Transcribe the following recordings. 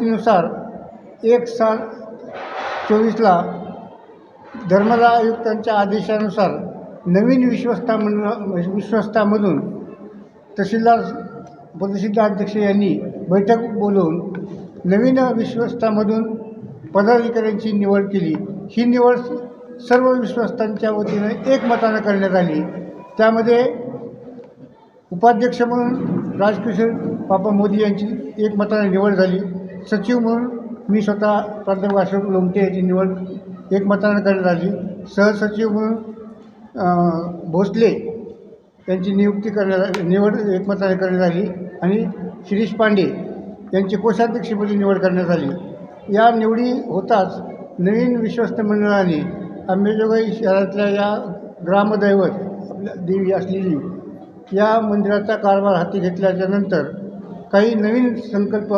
नियुक्तीनुसार एक साल चोवीसला धर्मदा आयुक्तांच्या आदेशानुसार नवीन विश्वस्ता मंडळ विश्वस्तामधून तहसीलदार पदसिद्धाध्यक्ष यांनी बैठक बोलवून नवीन विश्वस्तामधून पदाधिकाऱ्यांची निवड केली. ही निवड सर्व विश्वस्तांच्या वतीनं एकमतानं करण्यात आली. त्यामध्ये उपाध्यक्ष म्हणून राजकिशोर बापा मोदी यांची एकमताने निवड झाली. सचिव म्हणून मी स्वतः प्राध्यापक अशोक लोमटे याची निवड एकमताने करण्यात आली. सहसचिव म्हणून भोसले यांची नियुक्ती करण्यात निवड एकमताने करण्यात आली आणि शिरीष पांडे यांची कोषाध्यक्षपदी निवड करण्यात आली. या निवडी होताच नवीन विश्वस्त मंडळाने अंबेजोगाई शहरातल्या या ग्रामदैवत आपल्या देवी असलेली या मंदिराचा कारभार हाती घेतल्याच्या नंतर काही नवीन संकल्प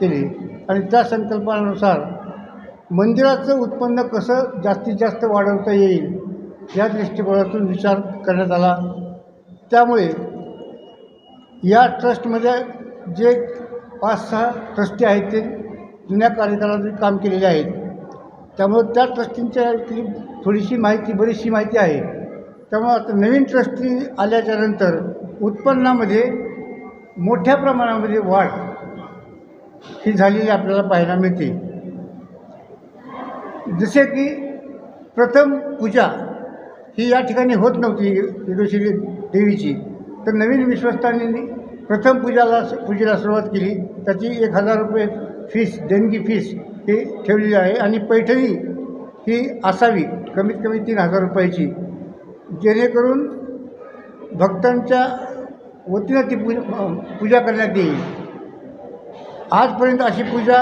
केले. आणि त्या संकल्पनानुसार मंदिराचं उत्पन्न कसं जास्तीत जास्त वाढवता येईल या दृष्टिकोनातून विचार करण्यात आला. त्यामुळे या ट्रस्टमध्ये जे पाच सहा ट्रस्टी आहेत ते जुन्या कार्यकाळात काम केलेले आहेत. त्यामुळं त्या ट्रस्टींच्या थोडीशी माहिती बरीचशी माहिती आहे. त्यामुळं आता नवीन ट्रस्टी आल्याच्यानंतर उत्पन्नामध्ये मोठ्या प्रमाणामध्ये वाढ ही झालेली आपल्याला पाहायला मिळते. जसे की प्रथम पूजा ही या ठिकाणी होत नव्हती योगेश्वरी देवीची. तर नवीन विश्वस्तांनी प्रथम पूजाला पूजेला सुरुवात केली. त्याची एक हजार रुपये फीस देणगी फीस ही ठेवलेली आहे. आणि पैठणी ही असावी कमीत कमी तीन हजार रुपयाची. जेणेकरून भक्तांच्या वतीनं ती पूजा पूजा करण्यात येईल. आजपर्यंत अशी पूजा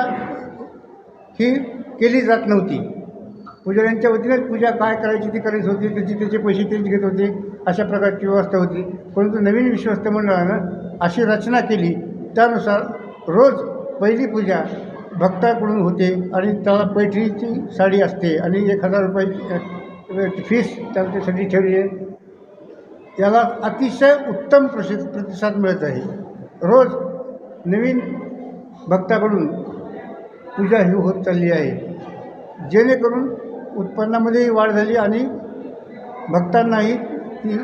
ही केली जात नव्हती. पुजाऱ्यांच्या वतीनेच पूजा काय करायची ती करायची होती त्याची त्याचे पैसे तेच घेत होते अशा प्रकारची व्यवस्था होती. परंतु नवीन विश्वस्त मंडळानं अशी रचना केली. त्यानुसार रोज पहिली पूजा भक्ताकडून होते आणि त्याला पैठणीची साडी असते आणि एक हजार रुपयाची फीस त्यासाठी ठेवली आहे याला अतिशय उत्तम प्रसि प्रतिसाद मिळत आहे. रोज नवीन भक्ताकडून पूजा ही होत चालली आहे. जेणेकरून उत्पन्नामध्येही वाढ झाली आणि भक्तांनाही ती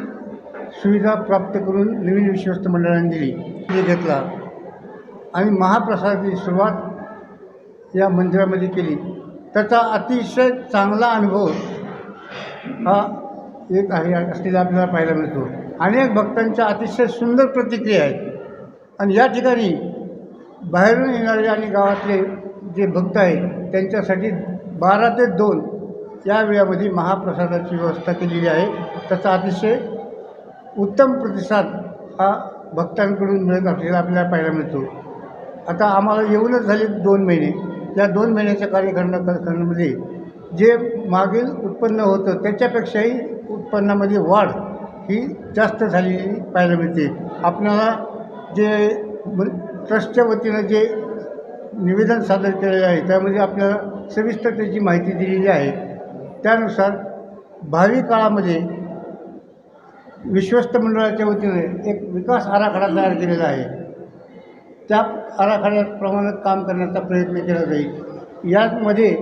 सुविधा प्राप्त करून नवीन विश्वस्त मंडळाने दिली. घेतला. आणि महाप्रसादाची सुरुवात या मंदिरामध्ये केली. त्याचा अतिशय चांगला अनुभव हा एक आहे असलेला आपल्याला पाहायला मिळतो. अनेक भक्तांच्या अतिशय सुंदर प्रतिक्रिया आहेत. आणि या ठिकाणी बाहेरून येणारे आणि गावातले जे भक्त आहेत त्यांच्यासाठी बारा ते दोन या वेळामध्ये महाप्रसादाची व्यवस्था केलेली आहे. त्याचा अतिशय उत्तम प्रतिसाद हा भक्तांकडून मिळत असलेला आपल्याला पाहायला मिळतो. आता आम्हाला येऊनच झाले दोन महिने. या दोन महिन्याच्या कार्यकारणा करण्यामध्ये जे मागील उत्पन्न होतं त्याच्यापेक्षाही उत्पन्नामध्ये वाढ ही जास्त झालेली पाहायला मिळते. आपल्याला जे ट्रस्टच्या वतीनं जे निवेदन सादर केलेलं आहे त्यामध्ये आपल्याला सविस्तर त्याची माहिती दिलेली आहे. त्यानुसार भावी काळामध्ये विश्वस्त मंडळाच्या वतीने एक विकास आराखडा तयार केलेला आहे. त्या आराखड्याप्रमाणे काम करण्याचा प्रयत्न केला जाईल. यामध्ये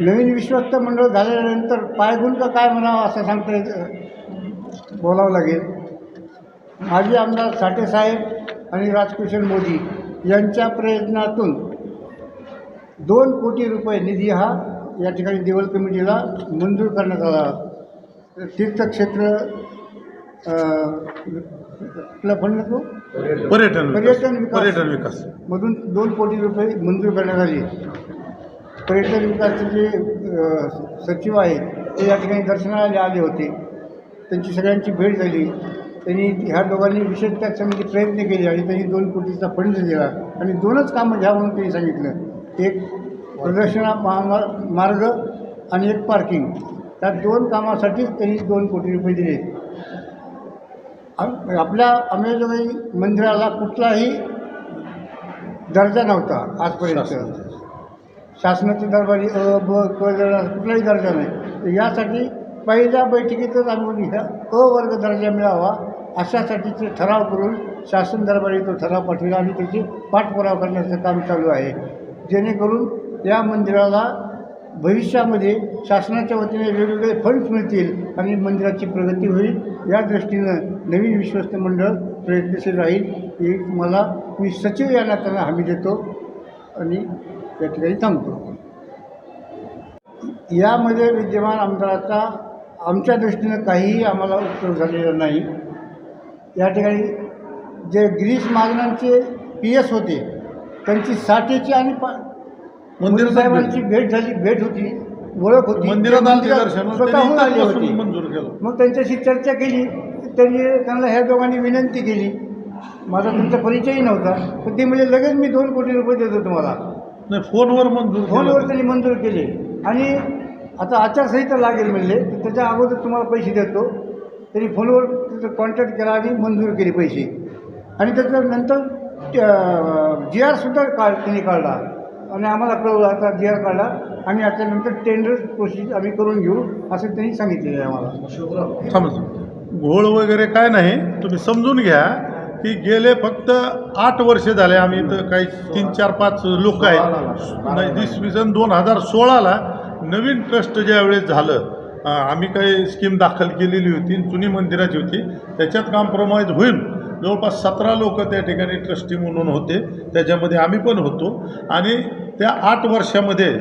नवीन विश्वस्त मंडळ झाल्यानंतर पायगुंत काय म्हणावं असं सांगता येत बोलावं लागेल. माजी आमदार साठेसाहेब आणि राजकिशन मोदी यांच्या प्रयत्नातून दोन कोटी रुपये निधी हा या ठिकाणी देवल कमिटीला मंजूर करण्यात आला. तीर्थक्षेत्र कुठला फंड तो पर्यटन पर्यटन विकास. पर्यटन विकास. मधून दोन कोटी रुपये मंजूर करण्यात आले. पर्यटन विकासचे जे सचिव आहेत ते या ठिकाणी दर्शनाला आले होते. त्यांची सगळ्यांची भेट झाली. त्यांनी ह्या दोघांनी विशेष त्याच्यामध्ये प्रयत्न केले आणि त्यांनी दोन कोटीचा फंड दिला. आणि दोनच कामं घ्या म्हणून त्यांनी सांगितलं. एक प्रदर्शना महामा मार्ग आणि एक पार्किंग. त्या दोन कामासाठीच त्यांनी दोन कोटी रुपये दिले. आपल्या अंबेजोगाई मंदिराला कुठलाही दर्जा नव्हता आजपर्यंत. शासनाच्या दरबारी अ ब क कुठलाही दर्जा नाही. तर यासाठी पहिल्या बैठकीतच आम्ही ह्या अ वर्ग दर्जा मिळावा अशासाठीचे ठराव करून शासन दरबारी तो ठराव पाठविला आणि त्याची पाठपुरावा करण्याचं काम चालू आहे. जेणेकरून या मंदिराला भविष्यामध्ये शासनाच्या वतीने वेगवेगळे फंड्स मिळतील आणि मंदिराची प्रगती होईल. या दृष्टीनं नवीन विश्वस्त मंडळ प्रयत्नशील राहील ही मला मी सचिव या नात्यानं हमी देतो आणि या ठिकाणी थांबतो. यामध्ये विद्यमान आमदाराचा आमच्या दृष्टीनं काहीही आम्हाला उपयोग झालेला नाही. या ठिकाणी जे गिरीश मागणांचे पी एस होते त्यांची साठेची आणि पा मंदिर साहेबांची भेट झाली भेट होती ओळख होती. मंदिरात स्वतःहून आले होते. मंजूर केलं. मग त्यांच्याशी चर्चा केली त्यांनी त्यांना ह्या दोघांनी विनंती केली. माझा तुमचा परिचयही नव्हता पण ते म्हणजे लगेच मी दोन कोटी रुपये देतो तुम्हाला. नाही फोनवर मंजूर फोनवर त्यांनी मंजूर केले. आणि आता आचारसंहिता लागेल म्हणले तर त्याच्या अगोदर तुम्हाला पैसे देतो. त्यांनी फोनवर तिथं कॉन्टॅक्ट केला आणि मंजूर केले पैसे. आणि त्याचं नंतर जी आरसुद्धा काढ त्यांनी काढला. आणि आम्हाला कळवलं आता जी आर काढला. आणि त्याच्यानंतर टेंडर प्रोसेस आम्ही करून घेऊ असं त्यांनी सांगितलेलं आहे आम्हाला. समज घोळ वगैरे काय नाही. तुम्ही समजून घ्या की गेले फक्त आठ वर्ष झाले आम्ही इथं काही तीन चार पाच लोक आहेत. इसवी सन दोन हजार सोळाला नवीन ट्रस्ट ज्यावेळेस झालं आम्ही काही स्कीम दाखल केलेली होती जुनी मंदिराची होती. त्याच्यात कॉम्प्रोमाइज होईल. जवळपास सतरा लोक त्या ठिकाणी ट्रस्टी म्हणून होते. त्याच्यामध्ये आम्ही पण होतो. आणि त्या आठ वर्षामध्ये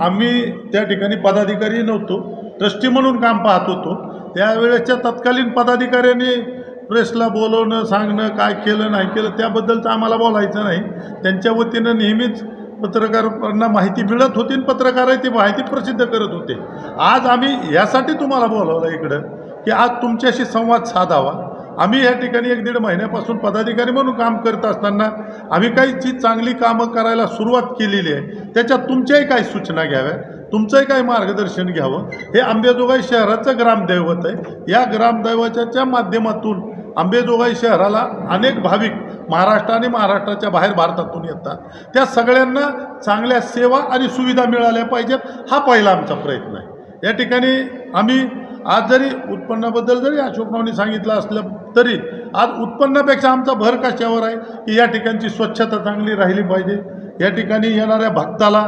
आम्ही त्या ठिकाणी पदाधिकारी नव्हतो. ट्रस्टी म्हणून काम पाहत होतो. त्यावेळेच्या तत्कालीन पदाधिकाऱ्यांनी प्रेसला बोलवणं सांगणं काय केलं नाही केलं त्याबद्दलचं आम्हाला बोलायचं नाही. त्यांच्या वतीनं नेहमीच पत्रकारांना माहिती मिळत होती आणि आहे ती माहिती प्रसिद्ध करत होते. आज आम्ही यासाठी तुम्हाला बोलावलं इकडं की आज तुमच्याशी संवाद साधावा. आम्ही या ठिकाणी एक दीड महिन्यापासून पदाधिकारी म्हणून काम करत असताना आम्ही काही जी चांगली कामं करायला सुरुवात केलेली आहे. त्याच्यात तुमच्याही काही सूचना घ्याव्या तुमचंही काही मार्गदर्शन घ्यावं. हे आंबेजोगाई शहराचं ग्रामदैवत आहे. या ग्रामदैवताच्या माध्यमातून आंबेजोगाई शहराला अनेक भाविक महाराष्ट्र आणि महाराष्ट्राच्या बाहेर भारतातून येतात. त्या सगळ्यांना चांगल्या सेवा आणि सुविधा मिळाल्या पाहिजेत हा पहिला आमचा प्रयत्न आहे. या ठिकाणी आम्ही आज जरी उत्पन्नाबद्दल जरी अशोकरावनी सांगितलं असलं तरी आज उत्पन्नापेक्षा आमचा भर कशावर आहे? की या ठिकाणची स्वच्छता चांगली राहिली पाहिजे. या ठिकाणी येणाऱ्या भक्ताला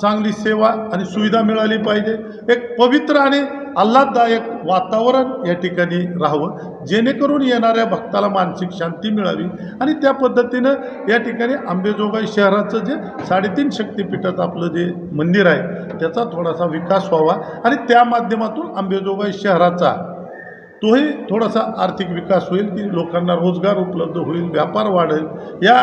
चांगली सेवा आणि सुविधा मिळाली पाहिजे. एक पवित्र आणि आल्हाददायक वातावरण या ठिकाणी राहावं. जेणेकरून येणाऱ्या भक्ताला मानसिक शांती मिळावी. आणि त्या पद्धतीनं या ठिकाणी आंबेजोगाई शहराचं जे साडेतीन शक्तिपीठाचं आपलं जे मंदिर आहे त्याचा थोडासा विकास व्हावा. आणि त्या माध्यमातून आंबेजोगाई शहराचा तोही थोडासा आर्थिक विकास होईल की लोकांना रोजगार उपलब्ध होईल व्यापार वाढेल. या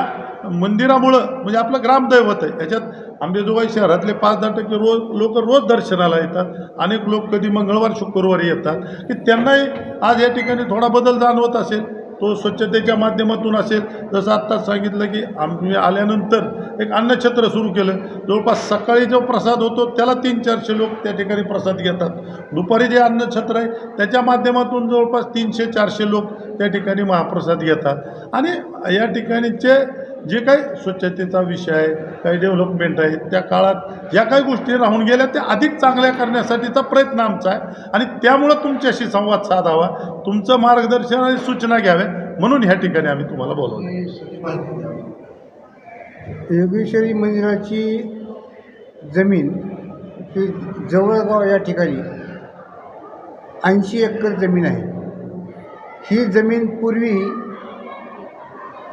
मंदिरामुळं म्हणजे आपलं ग्रामदैवत आहे याच्यात अंबेजोगाई शहरातले पाच दहा टक्के रोज लोक रोज दर्शनाला येतात. अनेक लोक कधी मंगळवार शुक्रवारी येतात. की त्यांनाही आज या ठिकाणी थोडा बदल जाणवत असेल तो स्वच्छतेच्या माध्यमातून असेल. जसं आत्ताच सांगितलं की आम्ही आल्यानंतर एक अन्नछत्र सुरू केलं. जवळपास सकाळी जो प्रसाद होतो त्याला तीन चारशे लोक त्या ठिकाणी प्रसाद घेतात. दुपारी जे अन्नछत्र आहे त्याच्या माध्यमातून जवळपास तीनशे चारशे लोक त्या ठिकाणी महाप्रसाद घेतात. आणि या ठिकाणीचे जे काही स्वच्छतेचा विषय आहे काही डेव्हलपमेंट आहे त्या काळात ज्या काही गोष्टी राहून गेल्या त्या अधिक चांगल्या करण्यासाठीचा प्रयत्न आमचा आहे. आणि त्यामुळं तुमच्याशी संवाद साधावा तुमचं मार्गदर्शन आणि सूचना घ्याव्या म्हणून ह्या ठिकाणी आम्ही तुम्हाला बोलवलं. योगेश्वरी मंदिराची जमीन ही जवळगाव या ठिकाणी ऐंशी एकर जमीन आहे. ही जमीन पूर्वी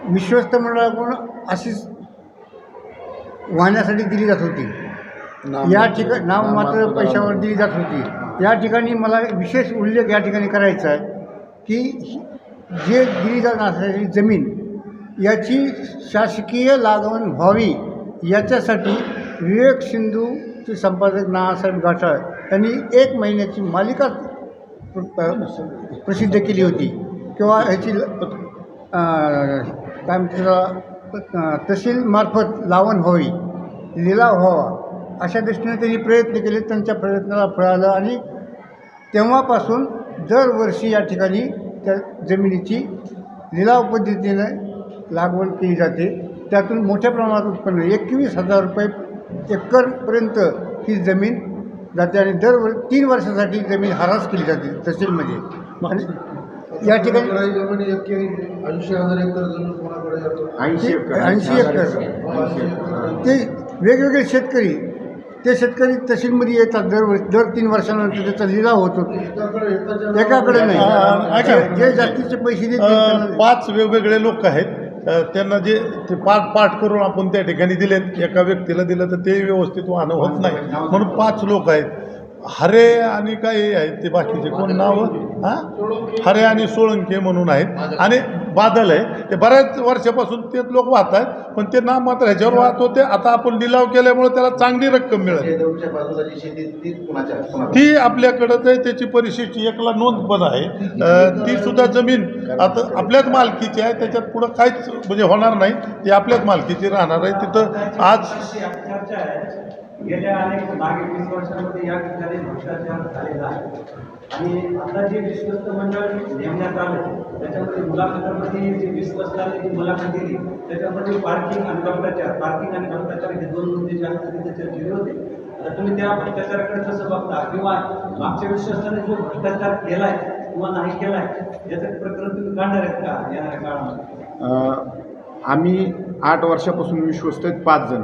विश्वस्त मंडळाकडून अशीच वाहण्यासाठी दिली जात होती. या ठिकाणी नाव मात्र पैशावर दिली जात होती. या ठिकाणी मला विशेष उल्लेख या ठिकाणी करायचा आहे की जे दिली जात असलेली जमीन याची शासकीय लागवण व्हावी याच्यासाठी विवेक सिंधूचे संपादक नानासाहेब गाठाळ यांनी एक महिन्याची मालिका प्र- प्रसिद्ध केली होती. किंवा ह्याची काय म्हणतात तहसीलमार्फत लावण व्हावी लिलाव व्हावा अशा दृष्टीने त्यांनी प्रयत्न केले त्यांच्या प्रयत्नाला फळ आलं आणि तेव्हापासून दरवर्षी या ठिकाणी त्या जमिनीची लिलाव पद्धतीनं लागवड केली जाते. त्यातून मोठ्या प्रमाणात उत्पन्न एकवीस हजार रुपये एकरपर्यंत ही जमीन जाते आणि दर तीन वर्षासाठी जमीन हरास केली जाते तहसीलमध्ये. आणि या ठिकाणी ऐंशी एकर? ऐंशी ते वेगवेगळे शेतकरी ते शेतकरी तहसीलमध्ये येतात दर दर तीन वर्षानंतर त्याचा लिलाव होतो एकाकडे नाही. जे- जास्तीचे पैसे त्यांना- पाच वेगवेगळे लोक आहेत. त्यांना जे ते पाठ पाठ करून आपण त्या ठिकाणी दिलेत. एका व्यक्तीला दिलं तर ते व्यवस्थित वाहनं होत नाही. म्हणून पाच लोक आहेत. हरे आणि काही आहेत ते बाकीचे कोण नाव? हां? हरे आणि सोळंके म्हणून आहेत. आणि बादल आहे. ते बऱ्याच वर्षापासून तेच लोक वाहत आहेत पण ते नाम मात्र ह्याच्यावर वाहत होते. आता आपण लिलाव केल्यामुळे त्याला चांगली रक्कम मिळेल ती आपल्याकडंच आपल्याकडं आहे त्याची परिशिष्टी एकला नोंद पण आहे. ती सुद्धा जमीन आता आपल्याच मालकीची आहे. त्याच्यात पुढं काहीच म्हणजे होणार नाही. ती आपल्याच मालकीची राहणार आहे. तिथं आज गेल्या अनेक मागे वीस वर्षांमध्ये या ठिकाणी भ्रष्टाचार झालेला आहे. आणि आता जे विश्वस्त मंडळ नेमण्यात आलं त्याच्यामध्ये मुलाखतामध्ये जे विश्वस्ताने जी मुलाखत दिली त्याच्यामध्ये पार्किंग आणि भ्रष्टाचार पार्किंग आणि भ्रष्टाचार हे दोन मुद्दे जास्त तिथे चर्चेले होते. आता तुम्ही त्या भ्रष्टाचाराकडे कसं बघता? किंवा मागच्या विश्वस्ताने जो भ्रष्टाचार केलाय किंवा नाही केलाय याचं प्रकरण तुम्ही काढणार आहेत का येणाऱ्या काळामध्ये? आम्ही आठ वर्षापासून विश्वस्त आहेत पाच जण.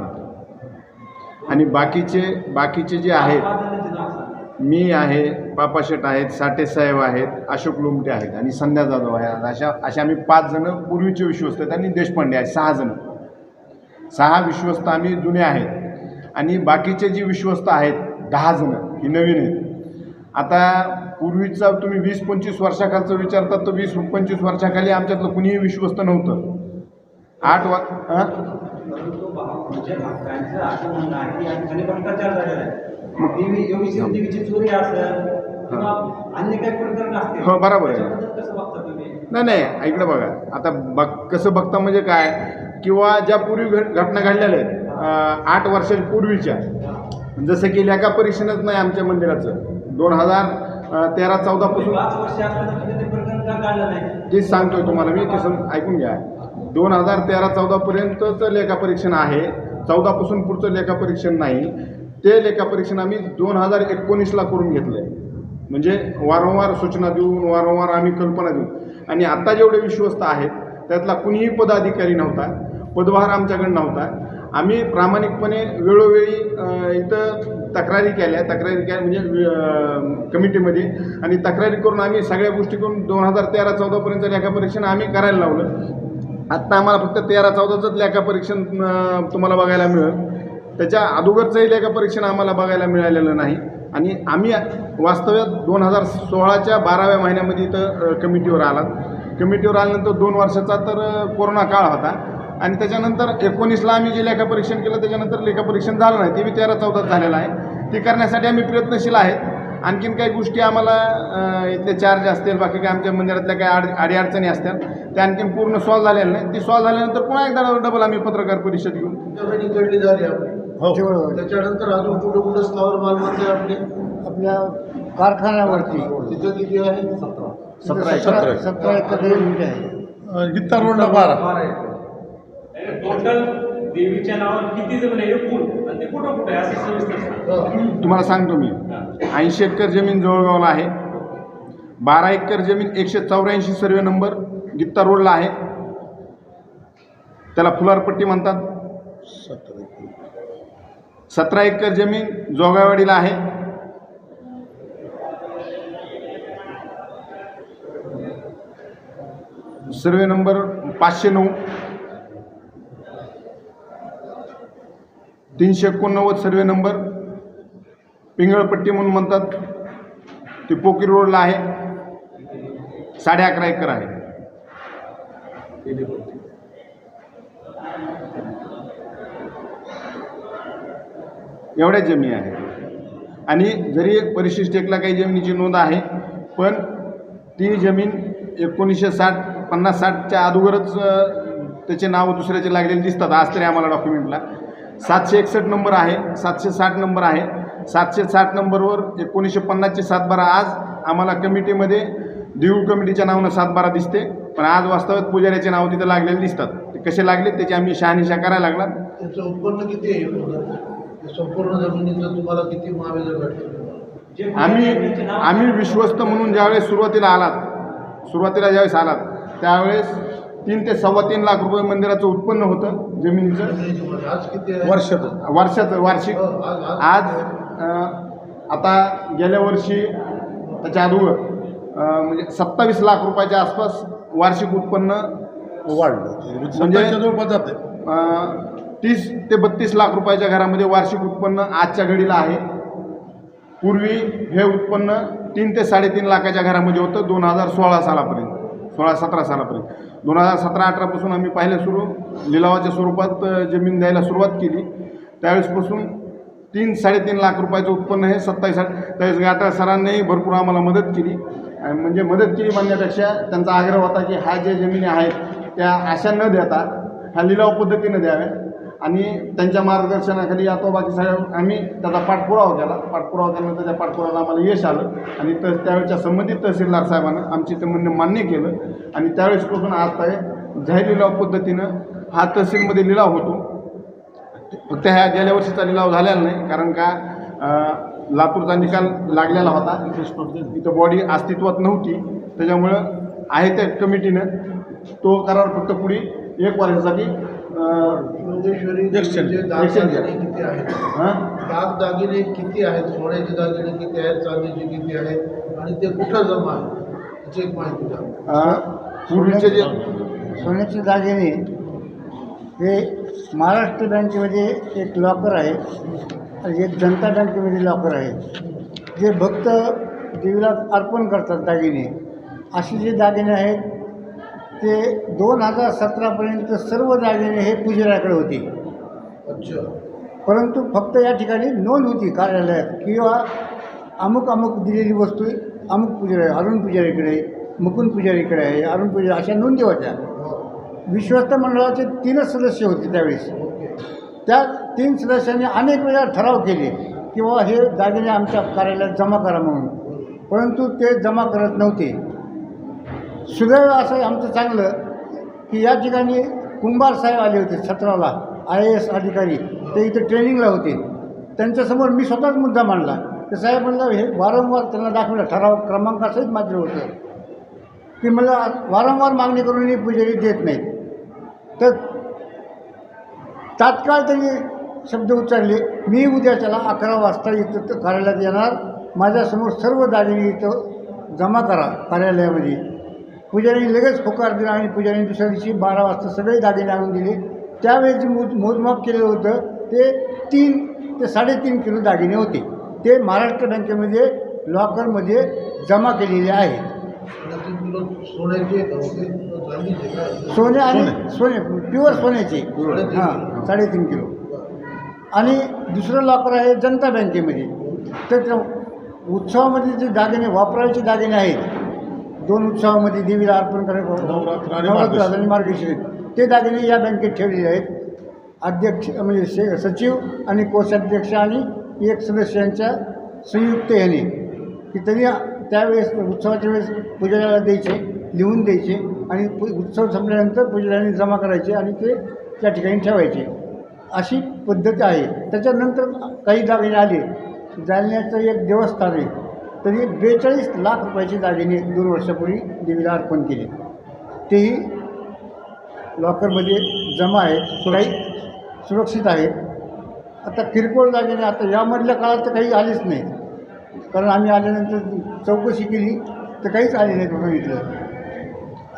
आणि बाकीचे बाकीचे जे आहेत मी आहे पापाशेट आहेत साठे साहेब आहेत अशोक लोमटे आहेत आणि संध्या जाधव आहेत. अशा अशा आम्ही पाच जणं पूर्वीचे विश्वस्त आहेत आणि देशपांडे आहेत सहा जण. सहा विश्वस्त आम्ही जुने आहेत. आणि बाकीचे जे विश्वस्त आहेत दहा जणं ही नवीन आहेत. आता पूर्वीचा तुम्ही वीस पंचवीस वर्षाखालचं विचारतात तर वीस पंचवीस वर्षाखाली आमच्यातलं कुणीही विश्वस्त नव्हतं. आठ वा हां म्हणजे भक्तांचं असं म्हणणं आहे की या ठिकाणी भ्रष्टाचार झालेला आहे. देवी देवीची चोरी असेल किंवा अन्य काही प्रकरण असतील हो, बरोबर आहे. त्याच्याबद्दल कसं बघता तुम्ही? नाही नाही इकडं बघा. आता बघ कसं बघता म्हणजे काय? किंवा ज्या पूर्वी घट घटना घडलेल्या आहेत आठ वर्षाच्या पूर्वीच्या. जसं की लेखा परीक्षणच नाही आमच्या मंदिराचं. दोन हजार तेरा चौदापासून पाच वर्ष असताना तुम्ही ते प्रकरण का काढलं नाही? तेच सांगतोय तुम्हाला मी ते सम ऐकून घ्या. दोन हजार तेरा चौदापर्यंतचं लेखापरीक्षण आहे. चौदापासून पुढचं लेखापरीक्षण नाही. ते लेखापरीक्षण आम्ही दोन हजार एकोणीसला करून घेतलं आहे म्हणजे वारंवार सूचना देऊन वारंवार आम्ही कल्पना देऊन. आणि आत्ता जेवढे विश्वस्त आहेत त्यातला कुणीही पदाधिकारी नव्हता पदभार आमच्याकडे नव्हता. आम्ही प्रामाणिकपणे वेळोवेळी इथं तक्रारी केल्या. तक्रारी केल्या म्हणजे कमिटीमध्ये. आणि तक्रारी करून आम्ही सगळ्या गोष्टी करून दोन हजार तेरा चौदापर्यंत लेखापरीक्षण आम्ही करायला लावलं. आत्ता आम्हाला फक्त तेरा चौदाचंच लेखापरीक्षण तुम्हाला बघायला मिळेल. त्याच्या अगोदरचंही लेखापरीक्षण आम्हाला बघायला मिळालेलं नाही. आणि आम्ही वास्तव्यात दोन हजार सोळाच्या बाराव्या महिन्यामध्ये इथं कमिटीवर आलात. कमिटीवर आल्यानंतर दोन वर्षाचा तर कोरोना काळ होता. आणि त्याच्यानंतर एकोणीसला आम्ही जे लेखापरीक्षण केलं त्याच्यानंतर लेखापरीक्षण झालं नाही. ते बी तेरा चौदात झालेलं आहे. ते करण्यासाठी आम्ही प्रयत्नशील आहेत. आणखीन काही गोष्टी आम्हाला इथले चार्ज असतील बाकी काय आमच्या मंदिरातल्या काही आड अडीअडचणी असतील त्या आणखीन पूर्ण सॉल्व्ह झालेल्या नाही. ती सॉल्व्ह झाल्यानंतर पुन्हा एकदा डबल आम्ही पत्रकार परिषद घेऊन झाली आपली. हो. त्याच्यानंतर अजून कुठं कुठं स्थावर मालमत्ता आपली? आपल्या कारखान्यावरती. तिथं किती आहे? सतरा. सतरा. सतरा सतरा एकर आहे. अ, गीता रोडला बारा. बारा एकर. टोटल देवीच्या नावावर किती जमीन आहे? एकूण आणि ते कुठं कुठं आहे? असं सविस्तर सांगा. तुम्हाला सांगतो मी. ऐंशी एकर जमीन जवळगावला आहे. बारा एकर जमीन एकशे चौऱ्याऐंशी सर्वे नंबर गित्ता रोडला आहे. त्याला फुलारपट्टी म्हणतात. सतरा एकर जमीन जोगावाडीला आहे. सर्वे नंबर पाचशे नऊ. तीनशे एकोणनव्वद सर्वे नंबर पिंगळपट्टी म्हणून म्हणतात. ती पोकी रोडला आहे. साडे अकरा एकर आहे. एवढ्या जमीन आहे आणि जरी परिशिष्ट एकला काही जमिनीची नोंद आहे पण ती जमीन एकोणीसशे साठ पन्नास साठच्या अगोदरच त्याचे नाव दुसऱ्याचे लागलेले दिसतात. आज तरी आम्हाला डॉक्युमेंटला सातशे एकसष्ट नंबर आहे सातशे साठ नंबर आहे. सातशे साठ नंबरवर एकोणीसशे पन्नासचे सातबारा आज आम्हाला कमिटीमध्ये देऊळ कमिटीच्या नावानं सातबारा दिसते. पण आज वास्तवात पुजाऱ्याचे नाव तिथं लागलेले दिसतात. ते कसे लागले त्याची आम्ही शहानिशा करायला लागला त्याचं उत्पन्न किती आहे? संपूर्ण जमिनीचं तुम्हाला किती जे आम्ही आम्ही विश्वस्त म्हणून ज्यावेळेस सुरुवातीला आलात सुरुवातीला ज्यावेळेस आलात त्यावेळेस तीन ते सव्वा तीन लाख रुपये मंदिराचं उत्पन्न होतं जमिनीचं. वर्षातून. वर्षाचं वार्षिक. हो, आज- आता गेल्या वर्षी त्याच्या अगोदर म्हणजे सत्तावीस लाख रुपयाच्या आसपास वार्षिक उत्पन्न वाढलं. म्हणजे तीस ते बत्तीस लाख रुपयाच्या घरामध्ये वार्षिक उत्पन्न आजच्या घडीला आहे. पूर्वी हे उत्पन्न तीन ते साडेतीन लाखाच्या घरामध्ये होतं दोन हजार सोळा सालापर्यंत. सोळा सतरा सालापर्यंत. दोन हजार सतरा अठरापासून आम्ही पाहिलं सुरू लिलावाच्या स्वरूपात जमीन द्यायला सुरुवात केली. त्यावेळेसपासून तीन साडेतीन लाख रुपयाचं उत्पन्न हे सत्तावीस त्यावेळेस गाठा सरांनीही भरपूर आम्हाला मदत केली. आणि म्हणजे मदत केली म्हणण्यापेक्षा त्यांचा आग्रह होता की ह्या ज्या जमिनी आहेत त्या अशा न देता ह्या लिलाव पद्धतीनं द्याव्या. आणि त्यांच्या मार्गदर्शनाखाली यातो बाकी साहेब आम्ही त्याचा पाठपुरावा केला. पाठपुरावा केल्यानंतर त्या पाठपुरावाला आम्हाला यश आलं. आणि तर त्यावेळच्या संबंधित तहसीलदार साहेबांना आमची ते म्हणणं मान्य केलं. आणि त्यावेळेसपासून आज काय जाहीर लिलाव पद्धतीनं हा तहसीलमध्ये लिलाव होतो. फक्त ह्या गेल्या वर्षीचा लिलाव झालेला नाही कारण का लातूरचा निकाल लागलेला होता. इथं बॉडी अस्तित्वात नव्हती. त्याच्यामुळं आहे त्या कमिटीनं तो करार फक्त पुढे एक वर्षासाठी योगेश्वरी Exchange. देवीचे दागदागिने किती आहेत? हां? दागदागिने किती आहेत? सोन्याचे दागिने किती आहेत? चांदीचे किती आहेत? आणि ते कुठं जमा आहे त्याची एक माहिती द्या. पूर्वीचे जे सोन्याचे दागिने हे महाराष्ट्र बँकेमध्ये एक लॉकर आहे. आणि एक जनता बँकेमध्ये लॉकर आहे. जे भक्त देवीला अर्पण करतात दागिने. असे जे दागिने आहेत ते दोन हजार सतरापर्यंत सर्व दागिने हे पुजाऱ्याकडे होते. अच्छा. परंतु फक्त या ठिकाणी नोंद होती कार्यालयात किंवा अमुक अमुक दिलेली वस्तू अमुक पुजारी अरुण पुजारीकडे मुकुंद पुजारीकडे आहे अरुण पुजारी अशा नोंदी होत्या. विश्वस्त मंडळाचे तीनच सदस्य होते त्यावेळेस. त्या तीन सदस्यांनी अनेक वेळा ठराव केले की बाबा हे दागिने आमच्या कार्यालयात जमा करा म्हणून. परंतु ते जमा करत नव्हते. सुदैव असं आमचं चांगलं की या ठिकाणी कुंभार साहेब आले होते सत्राला आय ए एस अधिकारी. ते इथं ट्रेनिंगला होते. त्यांच्यासमोर मी स्वतःच मुद्दा मांडला. तर साहेब म्हणलं हे वारंवार त्यांना दाखवलं ठराव क्रमांकासहित मात्र होतं. की मला वारंवार मागणी करूनही पुजारी देत नाहीत. तर तात्काळ त्यांनी शब्द उच्चारले मी उद्या त्याला अकरा वाजता इथं कार्यालयात येणार. माझ्यासमोर सर्व दागिने इथं जमा करा कार्यालयामध्ये. पुजाऱ्यांनी लगेच होकार दिला आणि पुजाऱ्यांनी दुसऱ्या दिवशी बारा वाजता सगळे दागिने आणून दिले. त्यावेळेस जे मोज मोजमाप केलेलं होतं ते तीन ते साडेतीन किलो दागिने होते. ते महाराष्ट्र बँकेमध्ये लॉकरमध्ये जमा केलेले आहेत. सोने आणि सोने प्युअर सोन्याचे. हां साडेतीन किलो. आणि दुसरं लॉकर आहे जनता बँकेमध्ये. तर उत्सवामध्ये जे दागिने वापरायचे दागिने आहेत दोन उत्सवामध्ये देवीला अर्पण करायचं नवरात्र आणि मार्गशीर्ष. मार्गशीर्ष. ते दागिने या बँकेत ठेवलेले आहेत. अध्यक्ष म्हणजे सचिव आणि कोषाध्यक्ष आणि एक सदस्यांच्या संयुक्त ह्याने की त्यांनी त्यावेळेस उत्सवाच्या वेळेस पुजाऱ्याला द्यायचे लिहून द्यायचे आणि उत्सव संपल्यानंतर पुजाऱ्यांनी जमा करायचे आणि ते त्या ठिकाणी ठेवायचे. अशी पद्धत आहे. त्याच्यानंतर काही दागिने आले. जालन्याचं एक देवस्थान आहे. त्यांनी बेचाळीस लाख रुपयाचे दागिने दोन वर्षापूर्वी देवीला अर्पण केले. तेही लॉकरमध्ये जमा आहेत काही सुरक्षित आहेत. आता किरकोळ दागिने आता यामधल्या काळात तर काही आलेच नाही कारण आम्ही आल्यानंतर चौकशी केली तर काहीच आले नाहीत बघितलं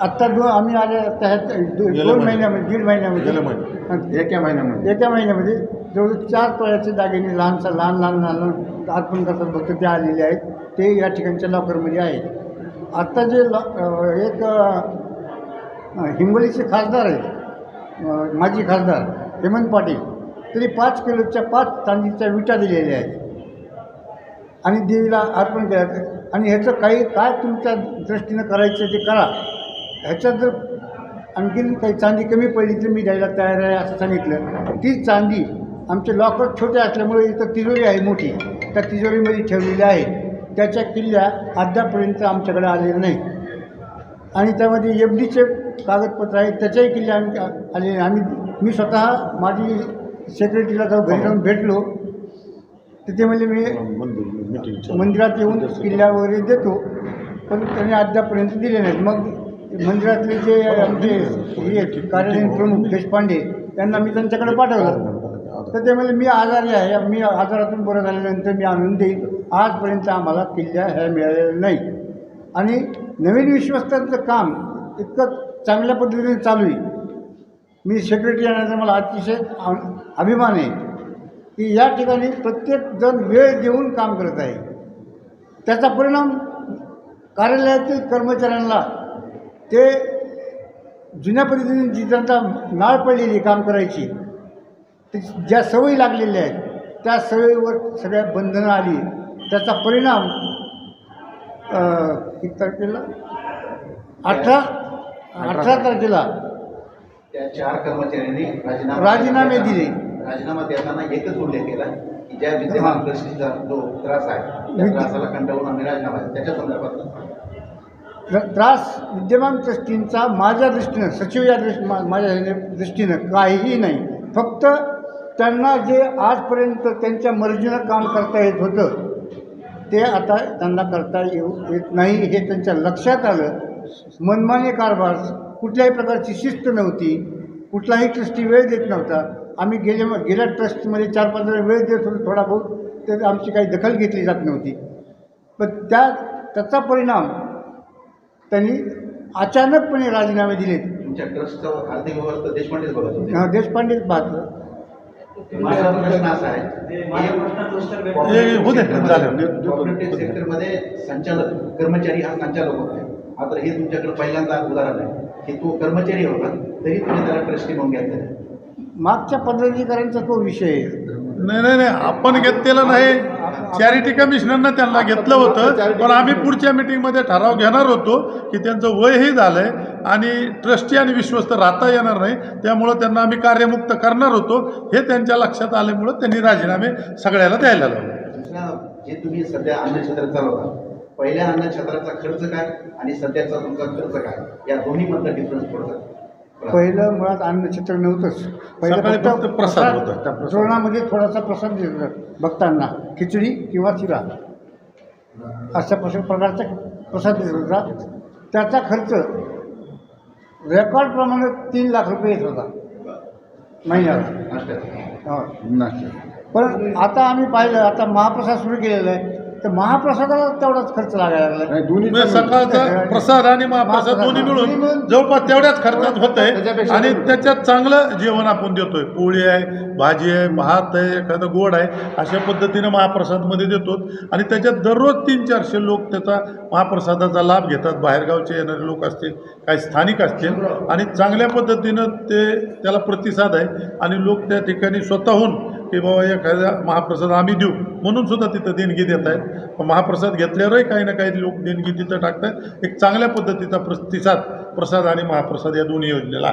आत्ता दो आम्ही आले त्या दोन. महिन्यामध्ये दीड महिन्यामध्ये. एका महिन्यामध्ये. एका महिन्यामध्ये जवळजवळ चार तोळ्याचे दागिने लहानसा लहान लहान लहान अर्पण करतात भक्त ते आलेले आहेत. ते या ठिकाणच्या लॉकरमध्ये आहेत. आत्ता जे लॉ एक हिंगोलीचे खासदार आहेत माजी खासदार हेमंत पाटील तरी पाच किलोच्या पाच चांदीच्या विटा दिलेल्या आहेत. आणि देवीला अर्पण केल्या आणि ह्याचं काही काय तुमच्या दृष्टीनं करायचं ते करा. ह्याच्यात जर आणखीन काही चांदी कमी पडली तर मी द्यायला तयार आहे असं सांगितलं. ती चांदी आमचे लॉकर छोटे असल्यामुळे इथं तिजोरी आहे मोठी. त्या तिजोरीमध्ये ठेवलेली आहे. त्याच्या किल्ल्या अद्यापर्यंत आमच्याकडे आलेल्या नाही. आणि त्यामध्ये एफ डीचे कागदपत्र आहेत त्याच्याही किल्ले आम्ही आलेले नाही. आम्ही मी स्वतः माझी सेक्रेटरीला जाऊ घरी जाऊन भेटलो. तिथे म्हणजे मी मंदिरात येऊन किल्ल्या वगैरे देतो पण त्यांनी अद्यापर्यंत दिले नाहीत. मग मंदिरातले जे आमचे हे आहेत, कार्यालयीन प्रमुख देशपांडे त्यांना मी त्यांच्याकडे पाठवलं. तर ते म्हणजे मी आजारी आहे. मी आजारातून बरं झाल्यानंतर मी आणून देईन. आजपर्यंत आम्हाला किल्ल्या ह्या मिळालेल्या नाही. आणि नवीन विश्वस्तांचं काम इतकं चांगल्या पद्धतीने चालू आहे. मी सेक्रेटरी येण्याचा मला अतिशय अभिमान आहे की या ठिकाणी प्रत्येक जण वेळ देऊन काम करत आहे. त्याचा परिणाम कार्यालयातील कर्मचाऱ्यांना ते जुन्या पद्धतीने जी त्यांना नाळ पडलेली काम करायची ज्या सवयी लागलेल्या आहेत त्या सवयीवर सगळ्या बंधनं आली त्याचा परिणाम किती तारखेला अठरा अठरा तारखेला त्या चार कर्मचाऱ्यांनी राजीनामा राजीनामे दिले. राजीनामा देताना एकच उल्लेख केला की ज्या. विद्यमान ट्रस्टीचा जो त्रास आहे त्या त्रासाला कंटाळून आम्ही राजीनामा. त्याच्या संदर्भात त्र- त्रास विद्यमान ट्रस्टींचा माझ्या दृष्टीनं सचिव या दृष्टी माझ्या दृष्टीनं काहीही नाही फक्त त्यांना जे आजपर्यंत त्यांच्या मर्जीनं काम करता येत होतं ते आता त्यांना करता येऊ येत नाही हे त्यांच्या लक्षात आलं. मनमानी कारभार कुठल्याही प्रकारची शिस्त नव्हती कुठलाही ट्रस्टी वेळ देत नव्हता. आम्ही गेल्या गेल्या ट्रस्टमध्ये चार पाच वेळा वेळ देत होतो थोडा बहुत तर आमची काही दखल घेतली जात नव्हती. पण त्या त्याचा परिणाम त्यांनी अचानकपणे राजीनामे दिले तुमच्या ट्रस्टचा आर्थिक देशपांडेच बघत होते. अं, देशपांडेच माझा प्रश्न असा आहे. हे. कॉपरेटिव्ह सेक्टरमध्ये संचालक कर्मचारी हा संचालक होता मात्र हे तुमच्याकडे पहिल्यांदा उदाहरण आहे की तो कर्मचारी होता तरी तुम्ही त्याला ट्रस्टी म्हणून घेतलं मागच्या पदाधिकाऱ्यांचा तो विषय आहे नाही नाही नाही आपण घेतलेलं नाही. चॅरिटी कमिशनरनं त्यांना घेतलं होतं पण आम्ही पुढच्या मिटिंगमध्ये ठराव घेणार होतो की त्यांचं वयही झालंय आणि ट्रस्टी आणि विश्वस्त राहता येणार नाही. त्यामुळं त्यांना आम्ही कार्यमुक्त करणार होतो. हे त्यांच्या लक्षात आल्यामुळं त्यांनी राजीनामे सगळ्याला द्यायला लावले. जे तुम्ही सध्या अन्नछत्र चालवता. पहिल्या अन्नछत्राचा खर्च काय आणि सध्याचा तुमचा खर्च काय? या दोन्ही मधला डिफरन्स थोडासा. पहिलं मुळात अन्नछत्र नव्हतंच. फक्त प्रसाद होता. जेवणामध्ये थोडासा प्रसाद होता भक्तांना. खिचडी किंवा शिरा. अशा प्रश- प्रकारचा प्रसाद देत होता. त्याचा खर्च रेकॉर्ड प्रमाणे तीन लाख रुपये येत होता. महिन्याला. हो. पण आता आम्ही पाहिलं आता महाप्रसाद सुरू केलेला आहे. तर महाप्रसादाला तेवढाच खर्च लागायला लागला. नाही, दोन्ही म्हणजे सकाळचा प्रसाद आणि महाप्रसाद दोन्ही मिळून जवळपास तेवढ्याच खर्चात होत आहे त्याच्यापेक्षा आणि त्याच्यात चांगलं जेवण आपण देतोय. पोळी आहे भाजी आहे भात आहे एखादं गोड आहे अशा पद्धतीनं महाप्रसादमध्ये देतो. आणि त्याच्यात दररोज तीन चारशे लोक त्याचा महाप्रसादाचा लाभ घेतात. बाहेरगावचे येणारे लोक असतील काही स्थानिक असतील. आणि चांगल्या पद्धतीनं ते त्याला प्रतिसाद आहे. आणि लोक त्या ठिकाणी स्वतःहून की बाबा एखाद्या महाप्रसाद आम्ही देऊ. म्हणून सुद्धा तिथं देणगी देत आहेत. महाप्रसाद घेतल्यावरही काही ना काही लोक देणगी तिथं टाकतात. एक चांगल्या पद्धतीचा प्रतिसाद प्रसाद आणि महाप्रसाद या दोन्ही योजनेला.